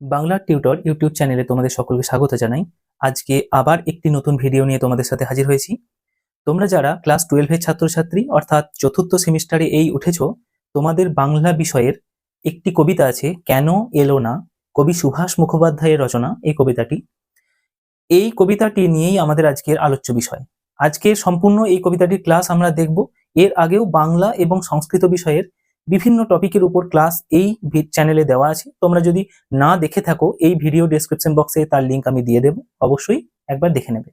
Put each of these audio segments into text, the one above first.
Bangla tutor YouTube চ্যানেলে তোমাদের সকলকে স্বাগত জানাই। আজকে আবার একটি নতুন ভিডিও নিয়ে তোমাদের সাথে হাজির হয়েছি। তোমরা যারা ক্লাস টুয়েলভের ছাত্রছাত্রী, অর্থাৎ চতুর্থ সেমিস্টারে এই উঠেছো, তোমাদের বাংলা বিষয়ের একটি কবিতা আছে, কেন এলো না? কবি সুভাষ মুখোপাধ্যায়ের রচনা এই কবিতাটি। এই কবিতাটি নিয়েই আমাদের আজকের আলোচ্য বিষয়। আজকের সম্পূর্ণ এই কবিতাটির ক্লাস আমরা দেখব। এর আগেও বাংলা এবং সংস্কৃত বিষয়ের বিভিন্ন টপিকের উপর ক্লাস এই চ্যানেলে দেওয়া আছে। তোমরা যদি না দেখে থাকো, এই ভিডিও ডেসক্রিপশন বক্সে তার লিংক আমি দিয়ে দেব। অবশ্যই একবার দেখে নেবে।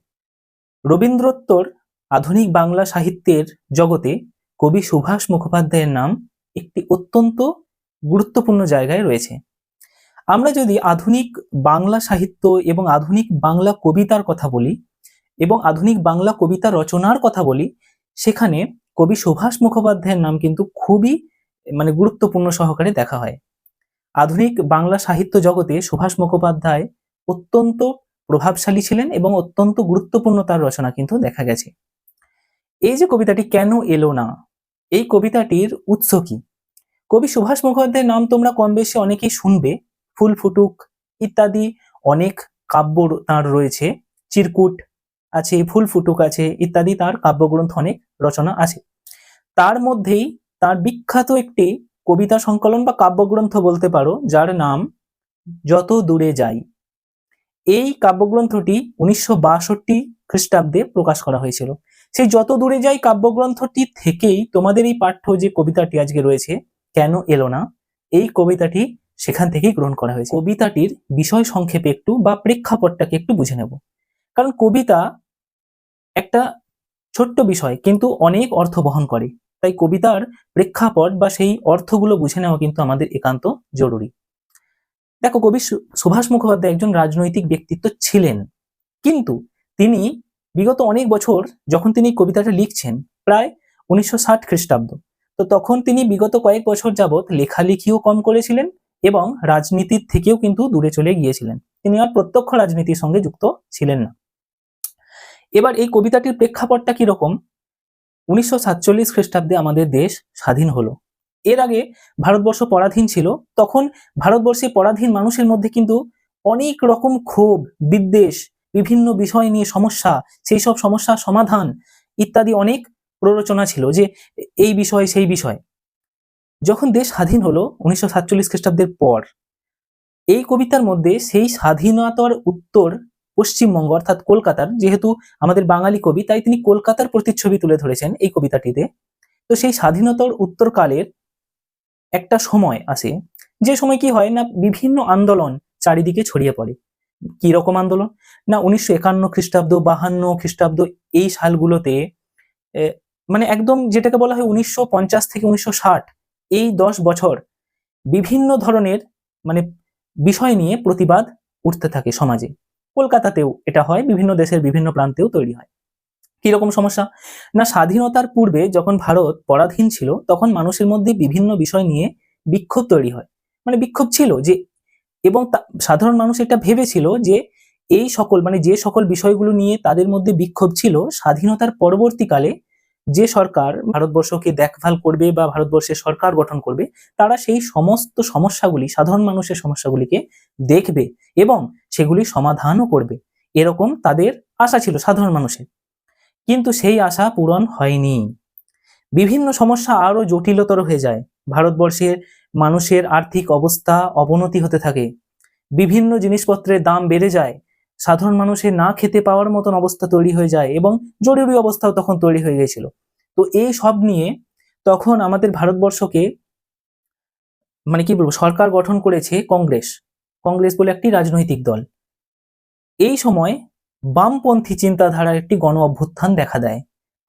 রবীন্দ্রোত্তর আধুনিক বাংলা সাহিত্যের জগতে কবি সুভাষ মুখোপাধ্যায়ের নাম একটি অত্যন্ত গুরুত্বপূর্ণ জায়গায় রয়েছে। আমরা যদি আধুনিক বাংলা সাহিত্য এবং আধুনিক বাংলা কবিতার কথা বলি এবং আধুনিক বাংলা কবিতা রচনার কথা বলি, সেখানে কবি সুভাষ মুখোপাধ্যায়ের নাম কিন্তু খুবই মানে গুরুত্বপূর্ণ সহকারে দেখা হয়। আধুনিক বাংলা সাহিত্য জগতে সুভাষ মুখোপাধ্যায় অত্যন্ত প্রভাবশালী ছিলেন এবং অত্যন্ত গুরুত্বপূর্ণ তার রচনা কিন্তু দেখা গেছে। এই যে কবিতাটি কেন এলো না? এই কবিতাটির উৎস কি? কবি সুভাষ মুখোপাধ্যায়ের নাম তোমরা কম বেশি অনেকেই শুনবে। ফুল ফুটুক ইত্যাদি অনেক কাব্য তার রয়েছে। চিরকুট আছে, ফুল ফুটুক আছে ইত্যাদি তার কাব্যগ্রন্থ অনেক রচনা আছে। তার মধ্যেই তার বিখ্যাত একটি কবিতা সংকলন বা কাব্যগ্রন্থ বলতে পারো, যার নাম যত দূরে যাই। এই কাব্যগ্রন্থটি উনিশশো বাষট্টি খ্রিস্টাব্দে প্রকাশ করা হয়েছিল। সেই যত দূরে যাই কাব্যগ্রন্থটি থেকেই তোমাদের এই পাঠ্য যে কবিতাটি আজকে রয়েছে, কেন এলো না, এই কবিতাটি সেখান থেকেই গ্রহণ করা হয়েছে। কবিতাটির বিষয় সংক্ষেপে একটু বা প্রেক্ষাপটটাকে একটু বুঝে নেব। কারণ কবিতা একটা ছোট্ট বিষয়, কিন্তু অনেক অর্থ বহন করে। তাই কবিতার প্রেক্ষাপট বা সেই অর্থগুলো বুঝে নেওয়া কিন্তু আমাদের একান্ত জরুরি। দেখো কবি সুভাষ মুখোপাধ্যায় একজন রাজনৈতিক ব্যক্তিত্ব ছিলেন, কিন্তু তিনি বিগত অনেক বছর যখন তিনি কবিতাটা লিখছেন, প্রায় উনিশশো ষাট খ্রিস্টাব্দ, তো তখন তিনি বিগত কয়েক বছর যাবৎ লেখালেখিও কম করেছিলেন এবং রাজনীতির থেকেও কিন্তু দূরে চলে গিয়েছিলেন। তিনি আর প্রত্যক্ষ রাজনীতির সঙ্গে যুক্ত ছিলেন না। এবার এই কবিতাটির প্রেক্ষাপটটা কীরকম? উনিশশো সাতচল্লিশ খ্রিস্টাব্দে আমাদের দেশ স্বাধীন হলো। এর আগে ভারতবর্ষ পরাধীন ছিল, তখন ভারতবর্ষে পরাধীন মানুষের মধ্যে কিন্তু অনেক রকম ক্ষোভ, বিদ্বেষ, বিভিন্ন বিষয় নিয়ে সমস্যা, সেই সব সমস্যার সমাধান ইত্যাদি অনেক প্ররোচনা ছিল যে এই বিষয়, সেই বিষয়। যখন দেশ স্বাধীন হলো উনিশশো সাতচল্লিশ খ্রিস্টাব্দের পর, এই কবিতার মধ্যে সেই স্বাধীনতার উত্তর পশ্চিমবঙ্গ, অর্থাৎ কলকাতার, যেহেতু আমাদের বাঙালি কবি, তাই তিনি কলকাতার প্রতিচ্ছবি তুলে ধরেছেন এই কবিতাটিতে। তো সেই স্বাধীনতার উত্তরকালের একটা সময় আসে, যে সময় কি হয় না, বিভিন্ন আন্দোলন চারিদিকে ছড়িয়ে পড়ে। কি রকম আন্দোলন? না, উনিশশো একান্ন খ্রিস্টাব্দ, বাহান্ন খ্রিস্টাব্দ এই সালগুলোতে মানে একদম যেটাকে বলা হয় উনিশশো পঞ্চাশ থেকে উনিশশো ষাট, এই দশ বছর বিভিন্ন ধরনের মানে বিষয় নিয়ে প্রতিবাদ উঠতে থাকে সমাজে। কলকাতাতেও এটা হয়, বিভিন্ন দেশের বিভিন্ন প্রান্তেও তৈরি হয়। কীরকম সমস্যা? না, স্বাধীনতার পূর্বে যখন ভারত পরাধীন ছিল, তখন মানুষের মধ্যে বিভিন্ন বিষয় নিয়ে বিক্ষোভ তৈরি হয়। মানে বিক্ষোভ ছিল যে, এবং সাধারণ মানুষ এটা ভেবেছিল যে, এই সকল মানে যে সকল বিষয়গুলো নিয়ে তাদের মধ্যে বিক্ষোভ ছিল, স্বাধীনতার পরবর্তীকালে যে সরকার ভারতবর্ষকে দেখভাল করবে বা ভারতবর্ষের সরকার গঠন করবে, তারা সেই সমস্ত সমস্যাগুলি, সাধারণ মানুষের সমস্যাগুলিকে দেখবে এবং সেগুলি সমাধানও করবে। এরকম তাদের আশা ছিল সাধারণ মানুষের। কিন্তু সেই আশা পূরণ হয়নি। বিভিন্ন সমস্যা আরও জটিলতর হয়ে যায়। ভারতবর্ষের মানুষের আর্থিক অবস্থা অবনতি হতে থাকে। বিভিন্ন জিনিসপত্রের দাম বেড়ে যায়। সাধারণ মানুষের না খেতে পাওয়ার মতন অবস্থা তৈরি হয়ে যায় এবং জরুরি অবস্থাও তখন তৈরি হয়ে গেছিল তো এই সব নিয়ে তখন আমাদের ভারতবর্ষকে মানে কি বলব, সরকার গঠন করেছে কংগ্রেস। কংগ্রেস বলে একটি রাজনৈতিক দল। এই সময় বামপন্থী চিন্তাধারার একটি গণ অভ্যুত্থান দেখা দেয়।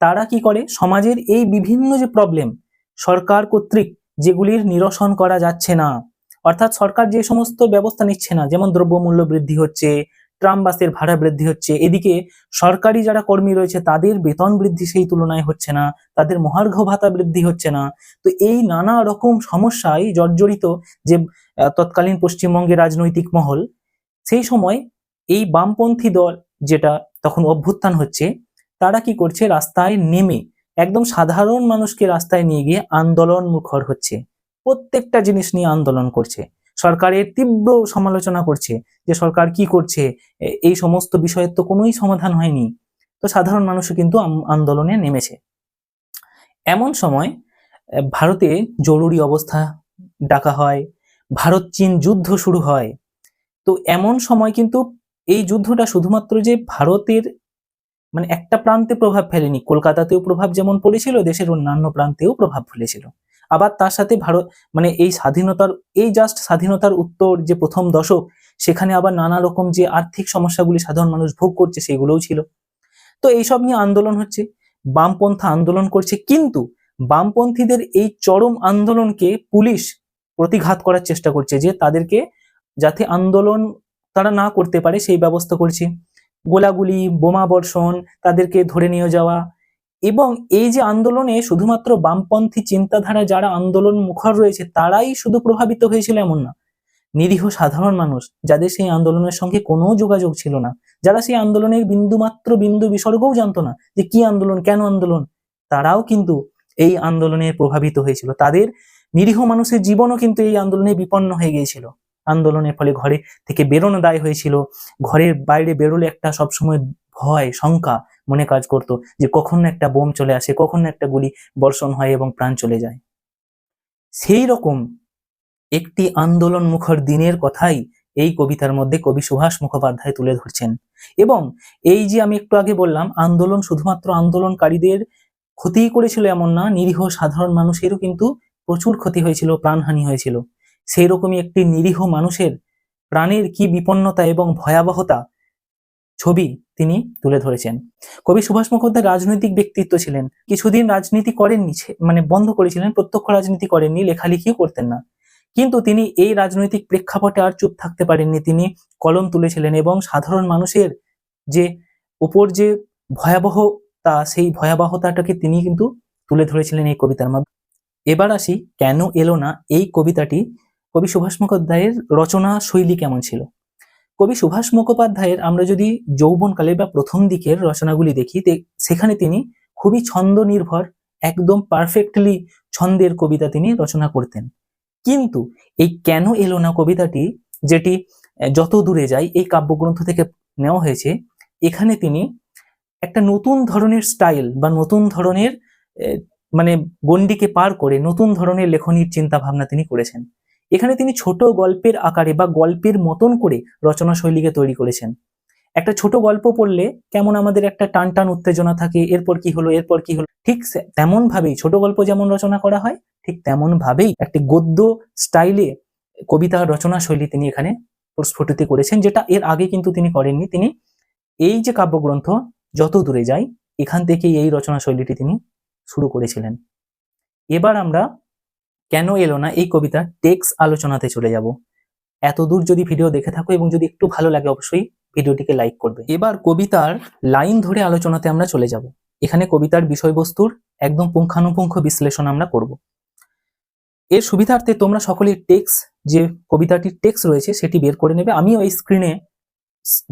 তারা কি করে? সমাজের এই বিভিন্ন যে প্রবলেম সরকার কর্তৃক যেগুলির নিরসন করা যাচ্ছে না, অর্থাৎ সরকার যে সমস্ত ব্যবস্থা নিচ্ছে না, যেমন দ্রব্যমূল্য বৃদ্ধি হচ্ছে ট্রাম বাসের ভাড়া বৃদ্ধি হচ্ছে। এদিকে সরকারি যারা কর্মী রয়েছে, তাদের বেতন বৃদ্ধি সেই তুলনায় হচ্ছে না, তাদের মহার্ঘ ভাতা বৃদ্ধি হচ্ছে না। তো এই নানা রকম সমস্যায় জর্জরিত যে তৎকালীন পশ্চিমবঙ্গের রাজনৈতিক মহল, সেই সময় এই বামপন্থী দল যেটা তখন অভ্যুত্থান হচ্ছে, তারা কি করছে? রাস্তায় নেমে একদম সাধারণ মানুষকে রাস্তায় নিয়ে গিয়ে আন্দোলন মুখর হচ্ছে। প্রত্যেকটা জিনিস নিয়ে আন্দোলন করছে। সরকারের তীব্র সমালোচনা করছে যে সরকার কি করছে এই সমস্ত বিষয়ের তো কোনোই সমাধান হয়নি। তো সাধারণ মানুষও কিন্তু আন্দোলনে নেমেছে। এমন সময় ভারতে জরুরি অবস্থা ডাকা হয়, ভারত চীন যুদ্ধ শুরু হয়। তো এমন সময় কিন্তু এই যুদ্ধটা শুধুমাত্র যে ভারতের মানে একটা প্রান্তে প্রভাব ফেলেনি, কলকাতাতেও প্রভাব যেমন পড়েছিল, দেশের অন্যান্য প্রান্তেও প্রভাব ফেলেছিল। আবার তার সাথে ভারত মানে এই স্বাধীনতার, এই জাস্ট স্বাধীনতার উত্তর যে প্রথম দশক, সেখানে আবার নানা রকম যে আর্থিক সমস্যাগুলি সাধারণ মানুষ ভোগ করছে সেগুলোও ছিল। তো এইসব নিয়ে আন্দোলন হচ্ছে, বামপন্থা আন্দোলন করছে, কিন্তু বামপন্থীদের এই চরম আন্দোলনকে পুলিশ প্রতিঘাত করার চেষ্টা করছে যে তাদেরকে যাতে আন্দোলন তারা না করতে পারে, সেই ব্যবস্থা করছে। গোলাগুলি, বোমা বর্ষণ, তাদেরকে ধরে নিয়ে যাওয়া এবং এই যে আন্দোলনে শুধুমাত্র বামপন্থী চিন্তাধারা যারা আন্দোলন মুখর রয়েছে, তারাই শুধু প্রভাবিত হয়েছিল এমন না। নিরীহ সাধারণ মানুষ, যাদের সেই আন্দোলনের সঙ্গে কোনো যোগাযোগ ছিল না, যারা সেই আন্দোলনের বিন্দুমাত্র বিন্দু বিসর্গও জানতো না যে কি আন্দোলন, কেন আন্দোলন, তারাও কিন্তু এই আন্দোলনে প্রভাবিত হয়েছিল। তাদের নিরীহ মানুষের জীবনও কিন্তু এই আন্দোলনে বিপন্ন হয়ে গিয়েছিল। আন্দোলনের ফলে ঘরে থেকে বেরোনো দায় হয়েছিল। ঘরের বাইরে বেরোলে একটা সবসময় ভয়, শঙ্কা মনে কাজ করতো যে কখন একটা বোম চলে আসে, কখন একটা গুলি বর্ষণ হয় এবং প্রাণ চলে যায়। সেই রকম একটি আন্দোলন মুখর দিনের কথাই এই কবিতার মধ্যে কবি সুভাষ মুখোপাধ্যায় তুলে ধরছেন। এবং এই যে আমি একটু আগে বললাম, আন্দোলন শুধুমাত্র আন্দোলনকারীদের ক্ষতিই করেছিল এমন না, নিরীহ সাধারণ মানুষেরও কিন্তু প্রচুর ক্ষতি হয়েছিল, প্রাণহানি হয়েছিল। সেই রকমই একটি নিরীহ মানুষের প্রাণের কি বিপন্নতা এবং ভয়াবহতা ছবি তিনি তুলে ধরেছেন। কবি সুভাষ মুখোপাধ্যায় রাজনৈতিক ব্যক্তিত্ব ছিলেন। কিছুদিন রাজনীতি করেননি মানে বন্ধ করেছিলেন, প্রত্যক্ষ রাজনীতি করেননি, লেখালেখিও করতেন না। কিন্তু তিনি এই রাজনৈতিক প্রেক্ষাপটে আর চুপ থাকতে পারেননি। তিনি কলম তুলেছিলেন এবং সাধারণ মানুষের যে উপর যে ভয়াবহতা, সেই ভয়াবহতাটাকে তিনি কিন্তু তুলে ধরেছিলেন এই কবিতার মাধ্যমে। এবার আসি, কেন এলো না এই কবিতাটি? কবি সুভাষ মুখোপাধ্যায়ের রচনা শৈলী কেমন ছিল? কবি সুভাষ মুখোপাধ্যায়ের আমরা যদি যৌবনকালে বা প্রথম দিকের রচনাগুলি দেখি সেখানে তিনি খুবই ছন্দ নির্ভর একদম পারফেক্টলি ছন্দের কবিতা তিনি রচনা করতেন। কিন্তু এই কেন এলো না কবিতাটি, যেটি যত দূরে যায় এই কাব্যগ্রন্থ থেকে নেওয়া হয়েছে, এখানে তিনি একটা নতুন ধরনের স্টাইল বা নতুন ধরনের মানে গণ্ডিকে পার করে নতুন ধরনের লেখনীর চিন্তা ভাবনা তিনি করেছেন। এখানে তিনি ছোট গল্পের আকারে বা গল্পের মতন করে রচনা শৈলীকে তৈরি করেছেন। একটা ছোট গল্প পড়লে কেমন আমাদের একটা টান টান উত্তেজনা থাকে, এরপর কি হলো, এরপর কি হলো। ঠিক তেমন ভাবেই ছোট গল্প যেমন রচনা করা হয়, ঠিক তেমন ভাবেই একটি গদ্য স্টাইলে কবিতা রচনা শৈলী তিনি এখানে প্রস্ফুটিত করেছেন, যেটা এর আগে কিন্তু তিনি করেননি। তিনি এই যে কাব্যগ্রন্থ, যত দূরে যায় এখান থেকেই এই রচনা শৈলীটি তিনি শুরু করেছিলেন। এবার আমরা কেন এলো না এই কবিতা টেক্স আলোচনাতে চলে যাব। এত দূর যদি ভিডিও দেখে থাকো এবং যদি একটু ভালো লাগে অবশ্যই ভিডিওটিকে লাইক করবে। এবার কবিতার লাইন ধরে আলোচনাতে আমরা চলে যাব। এখানে কবিতার বিষয়বস্তুর একদম পুঙ্খানুপুঙ্খ বিশ্লেষণ আমরা করব। এর সুবিধার্থে তোমরা সকলেই টেক্স যে কবিতাটির টেক্স রয়েছে সেটি বের করে নেবে। আমিও এই স্ক্রিনে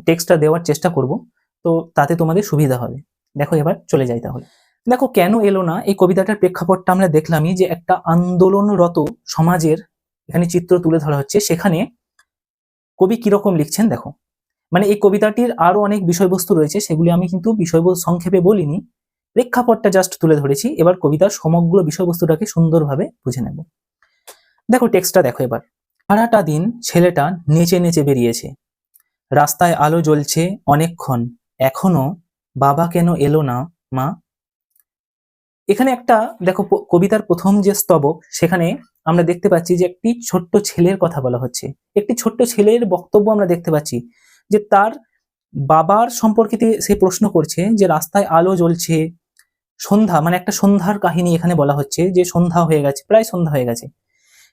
টেক্সটটা দেওয়ার চেষ্টা করব। তো তাতে তোমাদের সুবিধা হবে। দেখো এবার চলে যাই তাহলে। দেখো কেন এলো না? এই কবিতাটার প্রেক্ষাপটটা আমরা দেখলামই যে একটা আন্দোলনরত সমাজের এখানে চিত্র তুলে ধরা হচ্ছে। সেখানে কবি কীরকম লিখছেন দেখো। মানে এই কবিতাটির আরও অনেক বিষয়বস্তু রয়েছে, সেগুলি আমি কিন্তু বিষয়বস্তু সংক্ষেপে বলিনি। প্রেক্ষাপটটা জাস্ট তুলে ধরেছি। এবার কবিতার সমগ্র বিষয়বস্তুটাকে সুন্দরভাবে বুঝে নেব। দেখো টেক্সটটা দেখো এবার। সারাটা দিন ছেলেটা নেচে নেচে বেরিয়েছে। রাস্তায় আলো জ্বলছে অনেকক্ষণ। এখনও বাবা কেন এলো না, মা? এখানে একটা, দেখো কবিতার প্রথম যে স্তবক, সেখানে আমরা দেখতে পাচ্ছি যে একটি ছোট্ট ছেলের কথা বলা হচ্ছে। একটি ছোট্ট ছেলের বক্তব্য আমরা দেখতে পাচ্ছি যে তার বাবার সম্পর্কে সে প্রশ্ন করছে যে রাস্তায় আলো জ্বলছে, সন্ধ্যা মানে একটা সন্ধ্যার কাহিনী এখানে বলা হচ্ছে যে সন্ধ্যা হয়ে গেছে, প্রায় সন্ধ্যা হয়ে গেছে।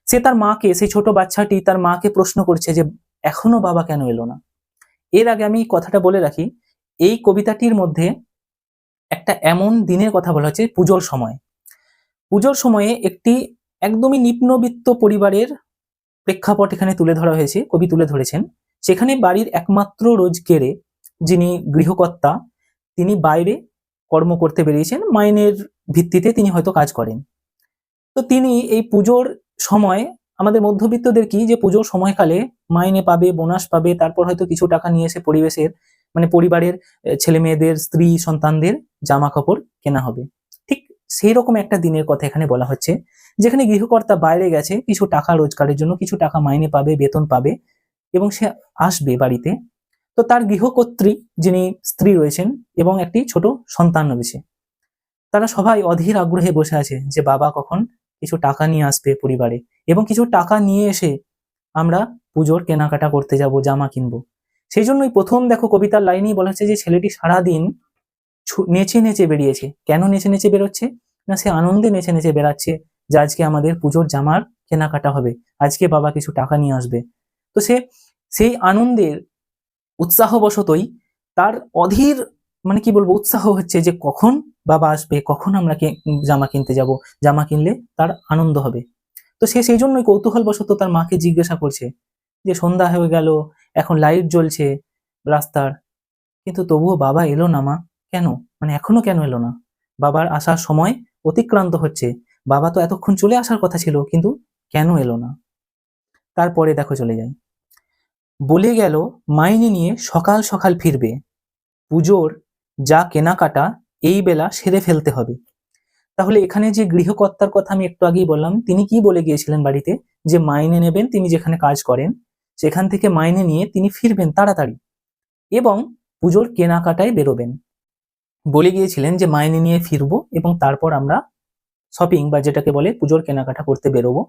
সে তার মাকে, সেই ছোট বাচ্চাটি তার মাকে প্রশ্ন করছে যে এখনও বাবা কেন এলো না? এর আগে আমি কথাটা বলে রাখি, এই কবিতাটির মধ্যে একটা এমন দিনের কথা বলা হচ্ছে পুজোর সময়। পুজোর সময়ে একটি একদমই নিম্নবিত্ত পরিবারের প্রেক্ষাপট এখানে তুলে ধরা হয়েছে, কবি তুলে ধরেছেন। সেখানে বাড়ির একমাত্র রোজগেরে যিনি গৃহকর্তা, তিনি বাইরে কর্ম করতে বেরিয়েছেন, মাইনের ভিত্তিতে তিনি হয়তো কাজ করেন। তো তিনি এই পুজোর সময়, আমাদের মধ্যবিত্তদের কি যে পুজোর সময়কালে মাইনে পাবে, বোনাস পাবে, তারপর হয়তো কিছু টাকা নিয়ে এসে পরিবেশের মানে পরিবারের ছেলে মেয়েদের স্ত্রী, সন্তানদের জামা কাপড় কেনা হবে। ঠিক সেই রকম একটা দিনের কথা এখানে বলা হচ্ছে, যেখানে গৃহকর্তা বাইরে গেছে, কিছু টাকা রোজগারের জন্য, কিছু টাকা মাইনে পাবে, বেতন পাবে এবং সে আসবে বাড়িতে। তো তার গৃহকর্ত্রী যিনি স্ত্রী রয়েছেন এবং একটি ছোট সন্তান রয়েছে, তারা সবাই অধীর আগ্রহে বসে আছে যে বাবা কখন কিছু টাকা নিয়ে আসবে পরিবারে এবং কিছু টাকা নিয়ে এসে আমরা পুজোর কেনাকাটা করতে যাব, জামা কিনবো। সেই জন্যই প্রথম দেখো কবিতার লাইনেই বলা হচ্ছে যে ছেলেটি সারাদিন নেচে নেচে বেরিয়েছে। কেন নেচে নেচে বেরোচ্ছে? না সে আনন্দে নেচে নেচে বেরাচ্ছে যে আজকে আমাদের পুজোর জামার কেনাকাটা হবে, আজকে বাবা কিছু টাকা নিয়ে আসবে। তো সে, সেই আনন্দের উৎসাহবশতই তার অধীর মানে কি বলব, উৎসাহ হচ্ছে যে কখন বাবা আসবে, কখন আমরা জামা কিনতে যাব, জামা কিনলে তার আনন্দ হবে। তো সে সেই জন্যই কৌতূহলবশত তার মাকে জিজ্ঞাসা করছে যে সন্ধ্যা হয়ে গেল, এখন লাইট জ্বলছে রাস্তার। কিন্তু তবুও বাবা এলো না মা। কেন? মানে এখনও কেন এলো না? বাবার আসার সময় অতিক্রান্ত হচ্ছে। বাবা তো এতক্ষণ চলে আসার কথা ছিল, কিন্তু কেন এলো না? তারপরে দেখো চলে যাই। বলে গেল, মাইনে নিয়ে সকাল সকাল ফিরবে। পুজোর যা কেনাকাটা, এই বেলা সেরে ফেলতে হবে। তাহলে এখানে যে গৃহকর্তার কথা আমি একটু আগেই বললাম, তিনি কি বলে গিয়েছিলেন বাড়িতে? যে মাইনে নেবেন, তিনি যেখানে কাজ করেন সেখান থেকে মাইনে নিয়ে তিনি ফিরবেন তাড়াতাড়ি এবং পুজোর কেনাকাটায় বেরোবেন। বলে গিয়েছিলেন যে মাইনে নিয়ে ফিরবো এবং তারপর আমরা শপিং বা যেটাকে বলে পুজোর কেনাকাটা করতে বেরোবো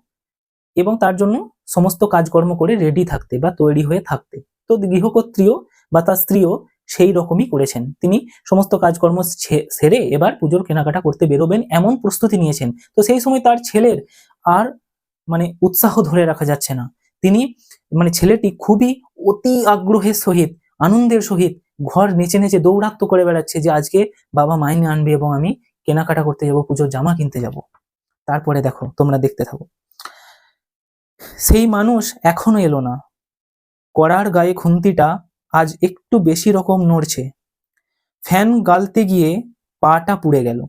এবং তার জন্য সমস্ত কাজকর্ম করে রেডি থাকতে বা তৈরি হয়ে থাকতে। তো গৃহকর্ত্রীও বা তার স্ত্রীও সেই রকমই করেছেন। তিনি সমস্ত কাজকর্ম সেরে এবার পুজোর কেনাকাটা করতে বেরোবেন এমন প্রস্তুতি নিয়েছেন। তো সেই সময় তার ছেলের আর মানে উৎসাহ ধরে রাখা যাচ্ছে না। তিনি মানে ছেলেটি খুবই অতি আগ্রহের সহিত, আনন্দের সহিত ঘর নেচে নেচে দৌড়াত্ম করে বেড়াচ্ছে যে আজকে বাবা মাইনে আনবে এবং আমি কেনাকাটা করতে যাব, পুজোর জামা কিনতে যাব। তারপরে দেখো, তোমরা দেখতে থাকো। সেই মানুষ এখনও এলো না। করার গায়ে খুন্তিটা আজ একটু বেশি রকম নড়ছে। ফ্যান গালতে গিয়ে পাটা পুড়ে গেল।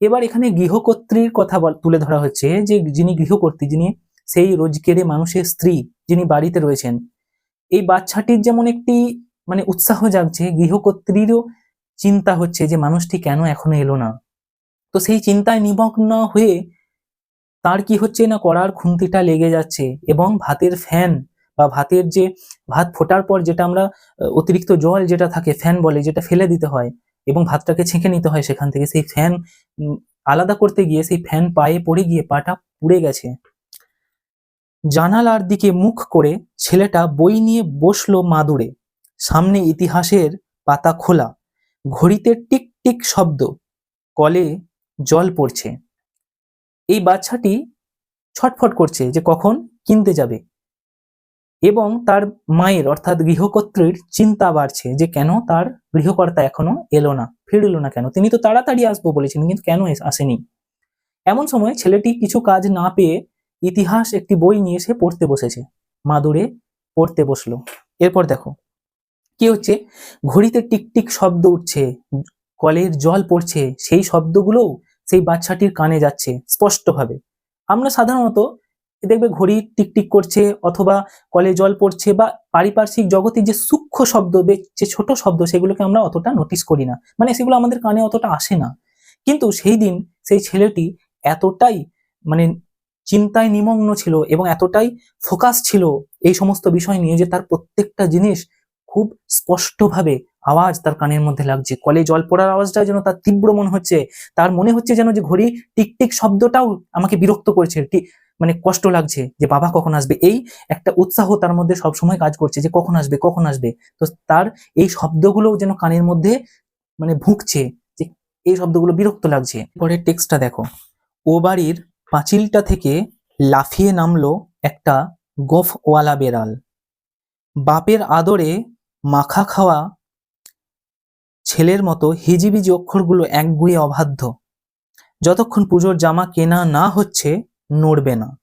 এবার এখানে গৃহকর্ত্রীর কথা তুলে ধরা হচ্ছে যে যিনি গৃহকর্ত্রী, যিনি সেই রোজকেরে মানুষের স্ত্রী যিনি বাড়িতে রয়েছেন। এই বাচ্চাটির যেমন একটি মানে উৎসাহ জাগছে, গৃহকর্ত্রীরও চিন্তা হচ্ছে যে মানুষটি কেন এখনও এলো না। তো সেই চিন্তায় নিমগ্ন হয়ে তার কি হচ্ছে না কড়ার খুন্তিটা লেগে যাচ্ছে এবং ভাতের ফ্যান বা ভাতের যে ভাত ফোটার পর যেটা আমরা অতিরিক্ত জল যেটা থাকে ফ্যান বলে যেটা ফেলে দিতে হয় এবং ভাতটাকে ছেঁকে নিতে হয় সেখান থেকে, সেই ফ্যান আলাদা করতে গিয়ে সেই ফ্যান পায়ে পড়ে গিয়ে পাটা পুড়ে গেছে। জানালার দিকে মুখ করে ছেলেটা বই নিয়ে বসল মাদুরে। সামনে ইতিহাসের পাতা খোলা, ঘড়িতে টিক টিক শব্দ, কলে জল পড়ছে। এই বাচ্চাটি ছটফট করছে যে কখন কিনতে যাবে। এবং তার মায়ের অর্থাৎ গৃহকর্ত্রীর চিন্তা বাড়ছে যে কেন তার গৃহকর্তা এখনও এলো না, ফিরলো না কেন? তিনি তো তাড়াতাড়ি আসব বলেছিলেন কিন্তু কেন আসেনি? এমন সময় ছেলেটি কিছু কাজ না পেয়ে ইতিহাস একটি বই নিয়ে এসে পড়তে বসেছে। মাদুরে পড়তে বসল। এরপর দেখো, কি হচ্ছে? ঘড়িতে টিকটিক শব্দ উঠছে, কলের জল পড়ছে, সেই শব্দগুলোও সেই বাচ্চাটির কানে যাচ্ছে, স্পষ্টভাবে। আমরা সাধারণত দেখবে ঘড়ি টিকটিক করছে অথবা কলে জল পড়ছে বা পারিপার্শ্বিক জগতে যে সূক্ষ্ম শব্দ যে ছোট শব্দ, সেগুলোকে আমরা অতটা নোটিস করি না। মানে সেগুলো আমাদের কানে অতটা আসে না। কিন্তু সেই দিন সেই ছেলেটি এতটাই মানে চিন্তায় নিমগ্ন ছিল এবং এতটাই ফোকাস ছিল এই সমস্ত বিষয় নিয়ে যে তার প্রত্যেকটা জিনিস খুব স্পষ্টভাবে আওয়াজ তার কানের মধ্যে লাগছে। কলে জল পড়ার আওয়াজটা যেন তার তীব্র মনে হচ্ছে, তার মনে হচ্ছে যেন যে ঘড়ি টিকটিক শব্দটাও আমাকে বিরক্ত করছে মানে কষ্ট লাগছে যে বাবা কখন আসবে? এই একটা উৎসাহ তার মধ্যে সবসময় কাজ করছে যে কখন আসবে কখন আসবে? তো তার এই শব্দগুলো যেন কানের মধ্যে মানে ভুগছে যে এই শব্দগুলো বিরক্ত লাগছে। পরের টেক্সটটা দেখো। ও বাড়ির পাঁচিলটা থেকে লাফিয়ে নামলো একটা গোফওয়ালা বেড়াল। বাপের আদরে মাখা খাওয়া ছেলের মতো হিজিবিজি অক্ষরগুলো একগুয়ে অবাধ্য। যতক্ষণ পুজোর জামা কেনা না হচ্ছে, নড়বে না।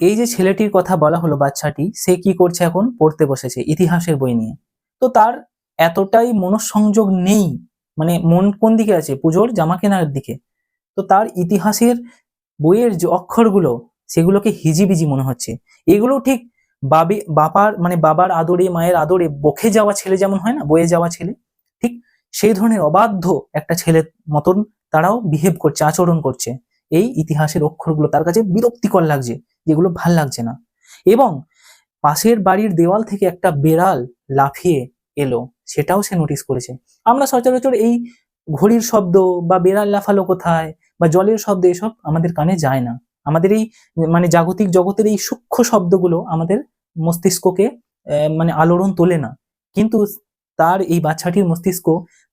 এই যে ছেলেটির কথা বলা হলো বাচ্চাটি, সে কি করছে এখন? পড়তে বসেছে, ইতিহাসের বই নিয়ে। তো তার এতটাই মনঃসংযোগ নেই মানে মন কোন দিকে আছে? পুজোর জামা কেনার দিকে। তো তার ইতিহাসের বইয়ের যে অক্ষরগুলো, সেগুলোকে হিজিবিজি মনে হচ্ছে। এগুলো ঠিক বাবে বাবার মানে বাবার আদরে, মায়ের আদরে বখে যাওয়া ছেলে যেমন হয় না, বয়ে যাওয়া ছেলে, ঠিক সেই ধরনের অবাধ্য একটা ছেলের মতন তারাও বিহেভ করছে, আচরণ করছে। এই ইতিহাসের অক্ষরগুলো তার কাছে বিরক্তিকর লাগছে, যেগুলো ভালো লাগছে না। এবং পাশের বাড়ির দেওয়াল থেকে একটা বেড়াল লাফিয়ে এলো, সেটাও সে নোটিস করেছে। আমরা সচরাচর এই ঘড়ির শব্দ বা বেড়াল লাফালো কোথায়? বা জলের শব্দ এসব আমাদের কানে যায় না। আমাদের এই মানে জাগতিক জগতের এই সূক্ষ্ম শব্দগুলো আমাদের মস্তিষ্ককে মানে আলোড়ন তোলে না। কিন্তু তার এই বাচ্চাটির মস্তিষ্ক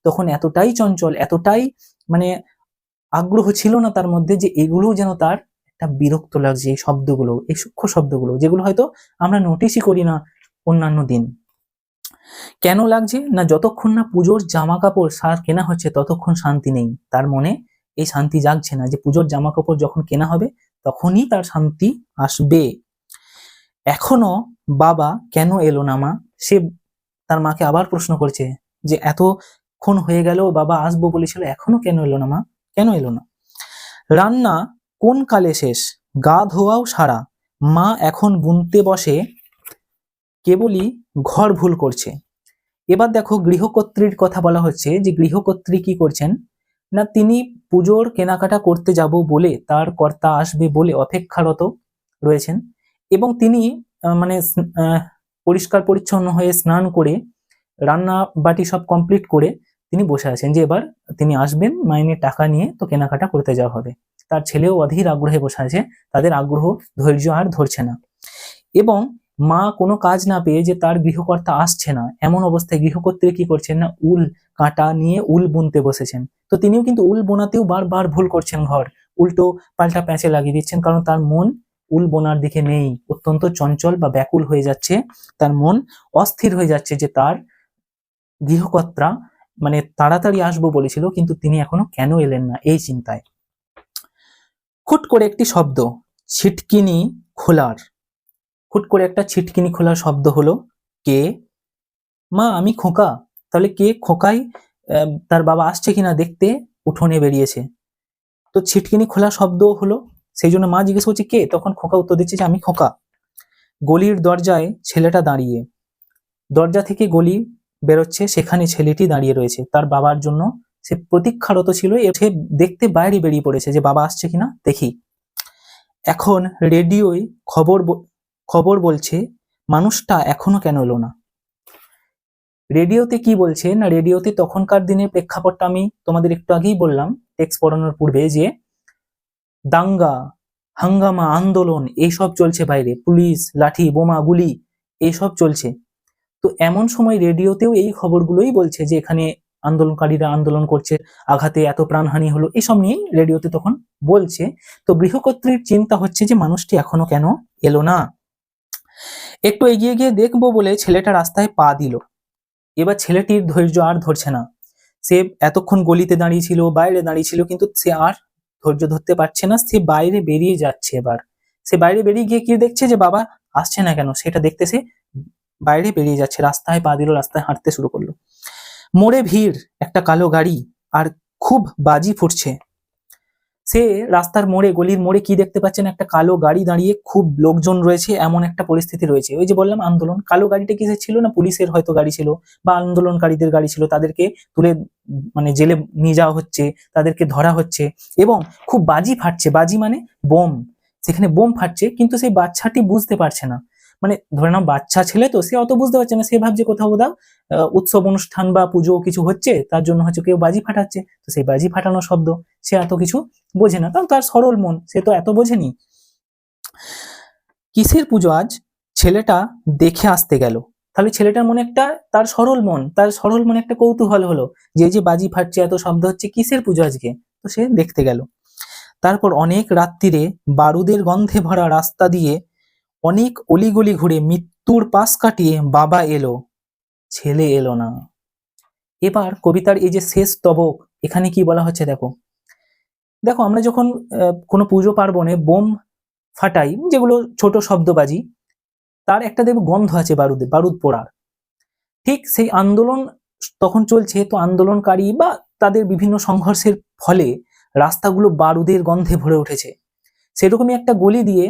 তখন এতটাই চঞ্চল, এতটাই মানে আগ্রহ ছিল না তার মধ্যে যে এগুলো যেন তার একটা বিরক্ত লাগছে, এই শব্দগুলো, এই সূক্ষ্ম শব্দগুলো, যেগুলো হয়তো আমরা নোটিসই করি না অন্যান্য দিন। কেন লাগছে? না যতক্ষণ না পুজোর জামা কাপড় সার কেনা হচ্ছে, ততক্ষণ শান্তি নেই। তার মনে এই শান্তি জাগছে না, যে পুজোর জামা কাপড় যখন কেনা হবে, তখনই তার শান্তি আসবে। এখনও বাবা কেন এলো না মা? সে তার মাকে আবার প্রশ্ন করছে যে, এতক্ষণ হয়ে গেল, বাবা আসব বলেছিল, এখনও কেন এলো না মা? কেন এলো না? রান্না কোন কালে শেষ? গা ধোয়াও সারা। মা এখন বুনতে বসে, কেবলই ঘর ভুল করছে। এবার দেখো গৃহকর্ত্রীর কথা বলা হচ্ছে যে, গৃহকর্ত্রী কি করছেন? না তিনি পুজোর কেনাকাটা করতে যাব বলে তার কর্তা আসবে বলে অপেক্ষারত রয়েছেন এবং তিনি মানে পরিষ্কার পরিচ্ছন্ন হয়ে স্নান করে রান্না বাটি সব কমপ্লিট করে তিনি বসে আছেন যে এবার তিনি আসবেন মাইনে টাকা নিয়ে তো কেনাকাটা করতে যাওয়া হবে। তার ছেলেও অধীর আগ্রহে বসে আছে, তাদের আগ্রহ, ধৈর্য আর ধরছে না। এবং মা কোনো কাজ না পেয়ে যে তার গৃহকর্তা আসছে না, এমন অবস্থায় গৃহকর্ত্রী কি করছেন না? উল, কাঁটা নিয়ে উল বুনতে বসেছেন। তো তিনিও কিন্তু উল বোনাতেও বারবার ভুল করছেন ঘর। উল্টো পাল্টা প্যাঁচে লাগিয়ে দিচ্ছেন কারণ তার মন উল বোনার দিকে নেই। অত্যন্ত চঞ্চল বা ব্যাকুল হয়ে যাচ্ছে। তার মন অস্থির হয়ে যাচ্ছে যে তার গৃহকর্তা মানে তাড়াতাড়ি আসব বলেছিল, কিন্তু তিনি এখনও কেন এলেন না এই চিন্তায়। খুট করে একটি শব্দ, ছিটকিনি খোলার। খুট করে একটা ছিটকিনি খোলার শব্দ হলো, কে? মা, আমি খোকা। তাহলে কে খোকাই তার বাবা আসছে কিনা দেখতে উঠোনে বেরিয়েছে। তো ছিটকিনি খোলা শব্দ হলো, সেই জন্য মা জিজ্ঞেস করছে, কে? তখন খোকা উত্তর দিচ্ছে যে, আমি খোকা। গলির দরজায় ছেলেটা দাঁড়িয়ে, দরজা থেকে গলি বেরোচ্ছে, সেখানে ছেলেটি দাঁড়িয়ে রয়েছে। তার বাবার জন্য সে প্রতীক্ষারত ছিল সে দেখতে বাইরে বেরিয়ে পড়েছে যে, বাবা আসছে কিনা? দেখি। এখন রেডিওয় খবর খবর বলছে, মানুষটা এখনও কেন এলো না? রেডিওতে কি বলছে না রেডিওতে তখনকার দিনের প্রেক্ষাপটটা আমি তোমাদের একটু আগেই বললাম টেক্সট পড়ানোর পূর্বে যে, দাঙ্গা, হাঙ্গামা, আন্দোলন এইসব চলছে বাইরে। পুলিশ, লাঠি, বোমা, গুলি এইসব চলছে। তো এমন সময় রেডিওতেও এই খবরগুলোই বলছে যে, এখানে আন্দোলনকারীরা আন্দোলন করছে, আঘাতে এত প্রাণহানি হলো, এসব নিয়েই রেডিওতে তখন বলছে। তো গৃহকর্ত্রীর চিন্তা হচ্ছে যে, মানুষটি এখনও কেন এলো না? একটু এগিয়ে গিয়ে দেখব বলে ছেলেটা রাস্তায় পা দিল। এবার ছেলেটির ধৈর্য আর ধরছে না। সে এতক্ষণ গলিতে দাঁড়িয়ে ছিল বাইরে দাঁড়িয়ে ছিল কিন্তু সে আর ধৈর্য ধরতে পারছে না। সে বাইরে বেরিয়ে যাচ্ছে এবার। সে বাইরে বেরিয়ে গিয়ে কি দেখছে যে, বাবা, আসছে না কেন? সেটা দেখতে সে বাইরে বেরিয়ে যাচ্ছে, রাস্তায় পা দিল, রাস্তায় হাঁটতে শুরু করল। মোড়ে ভিড়, একটা কালো গাড়ি, আর খুব বাজি ফুটছে। সে রাস্তার মোড়ে, গলির মোড়ে কি দেখতে পাচ্ছেন? একটা কালো গাড়ি দাঁড়িয়ে খুব লোকজন রয়েছে, এমন একটা পরিস্থিতি রয়েছে। ওই যে বললাম, আন্দোলন। কালো গাড়িটা কিসের ছিল না পুলিশের হয়তো গাড়ি ছিল? বা আন্দোলনকারীদের গাড়ি ছিল, তাদেরকে তুলে মানে জেলে নিয়ে যাওয়া হচ্ছে, তাদেরকে ধরা হচ্ছে এবং খুব বাজি ফাটছে। বাজি মানে বোম। সেখানে বোম ফাটছে, কিন্তু সেই বাচ্চাটি বুঝতে পারছে না। মানে ধরে নাও বাচ্চা ছেলে তো, সে অত বুঝতে পারছে না, সে ভাবছে কোথাও কোথাও উৎসব অনুষ্ঠান বা পুজো কিছু হচ্ছে, তার জন্য হচ্ছে কেউ বাজি ফাটাচ্ছে। তো সেই বাজি ফাটানো শব্দ সে এত কিছু বোঝে না। কারণ তার সরল মন, সে তো এত বোঝেনি। কিসের পুজো আজ? ছেলেটা দেখে আসতে গেল। তাহলে ছেলেটার মনে একটা, তার সরল মন, তার সরল মনে একটা কৌতূহল হলো, যে যে বাজি ফাটছে, এত শব্দ হচ্ছে, কিসের পুজো আজকে? তো সে দেখতে গেল। তারপর অনেক রাত্রিরে বারুদের গন্ধে ভরা রাস্তা দিয়ে অনেক অলিগলি ঘুরে মৃত্যুর পাশ কাটিয়ে বাবা এলো। ছেলে এলো না। এবার কবিতার এই যে শেষ তবক এখানে কি বলা হচ্ছে দেখো? দেখো, আমরা যখন কোনো পুজো পার্বণে বোম ফাটাই, যেগুলো ছোট শব্দবাজি, তার একটা দেখবে গন্ধ আছে বারুদে, বারুদ পোড়ার। ঠিক সেই আন্দোলন তখন চলছে, তো আন্দোলনকারী বা তাদের বিভিন্ন সংঘর্ষের ফলে রাস্তাগুলো বারুদের গন্ধে ভরে উঠেছে। সেরকমই একটা গলি দিয়ে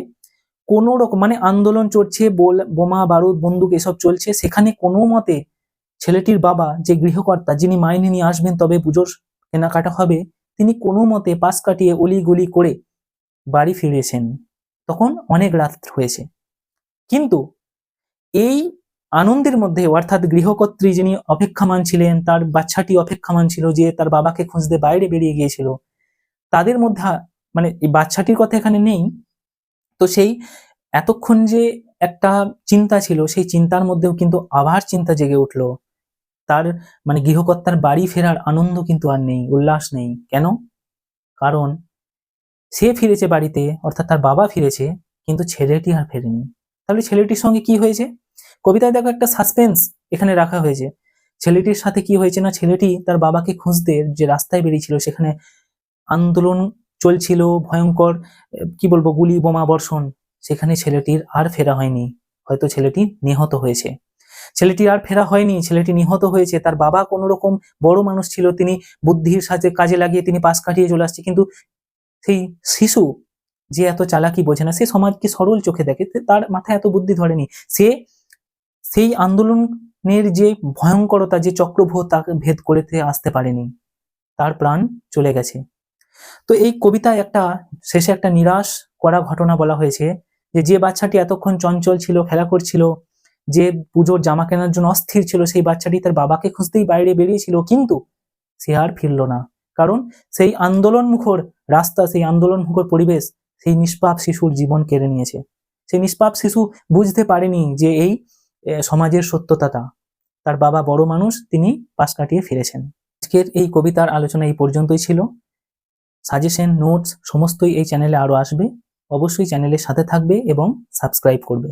কোনো রকম মানে আন্দোলন চলছে বোল- বোমা, বারুদ, বন্দুক এসব চলছে, সেখানে কোনো মতে ছেলেটির বাবা, যে গৃহকর্তা, যিনি মাইনে নিয়ে আসবেন তবে পুজোর কেনাকাটা হবে, তিনি কোনো মতে পাশ কাটিয়ে অলি গলি করে বাড়ি ফিরেছেন। তখন অনেক রাত হয়েছে। কিন্তু এই আনন্দের মধ্যে, অর্থাৎ গৃহকর্ত্রী যিনি অপেক্ষামান ছিলেন, তার বাচ্চাটি অপেক্ষামান ছিল যে তার বাবাকে খুঁজতে বাইরে বেরিয়ে গিয়েছিল, তাদের মধ্যে মানে এই বাচ্চাটির কথা এখানে নেই তো সেই এতক্ষণ যে একটা চিন্তা ছিল, সেই চিন্তার মধ্যেও কিন্তু আবার চিন্তা জেগে উঠল। তার মানে গৃহকর্তার বাড়ি ফেরার আনন্দ কিন্তু আর নেই, উল্লাস নেই। কেন? কারণ সে ফিরেছে বাড়িতে, অর্থাৎ তার বাবা ফিরেছে, কিন্তু ছেলেটি আর ফেরেনি। তাহলে ছেলেটির সঙ্গে কি হয়েছে? কবিতায় দেখো একটা সাসপেন্স এখানে রাখা হয়েছে। ছেলেটির সাথে কি হয়েছে না? ছেলেটি তার বাবাকে খুঁজতে যে রাস্তায় বেরিয়েছিল, সেখানে আন্দোলন চলছিল, ভয়ঙ্কর কি বলব, গুলি, বোমা বর্ষণ। সেখানে ছেলেটির আর ফেরা হয়নি। হয়তো ছেলেটি নিহত হয়েছে। ছেলেটির আর ফেরা হয়নি, ছেলেটি নিহত হয়েছে। তার বাবা কোনো রকম বড় মানুষ ছিল, তিনি বুদ্ধির সাথে কাজে লাগিয়ে তিনি পাশ কাটিয়ে চলে আসছে। কিন্তু সেই শিশু যে এত চালাকি বোঝে না, সে সমাজকে সরল চোখে দেখে তার মাথায় এত বুদ্ধি ধরেনি। সে সেই আন্দোলনের যে ভয়ঙ্করতা, যে চক্রভূহ তাকে ভেদ করতে আসতে পারেনি। তার প্রাণ চলে গেছে। তো এই কবিতায় একটা শেষে একটা নিরাশ করা ঘটনা বলা হয়েছে যে যে বাচ্চাটি এতক্ষণ চঞ্চল ছিল, খেলা করছিল, যে পুজোর জামা কেনার জন্য অস্থির ছিল, সেই বাচ্চাটি তার বাবাকে খুঁজতেই বাইরে বেরিয়েছিল, কিন্তু সে আর ফিরল না। কারণ সেই আন্দোলন মুখর রাস্তা, সেই আন্দোলন মুখর পরিবেশ সেই নিষ্পাপ শিশুর জীবন কেড়ে নিয়েছে। সেই নিষ্পাপ শিশু বুঝতে পারেনি যে এই সমাজের সত্যতাটা। তার বাবা বড় মানুষ, তিনি পাশ কাটিয়ে ফিরেছেন। আজকের এই কবিতার আলোচনা এই পর্যন্তই ছিল। সাজেশন নোটস সমস্তই এই চ্যানেলে আরও আসবে। অবশ্যই চ্যানেলের সাথে থাকবে এবং সাবস্ক্রাইব করবে।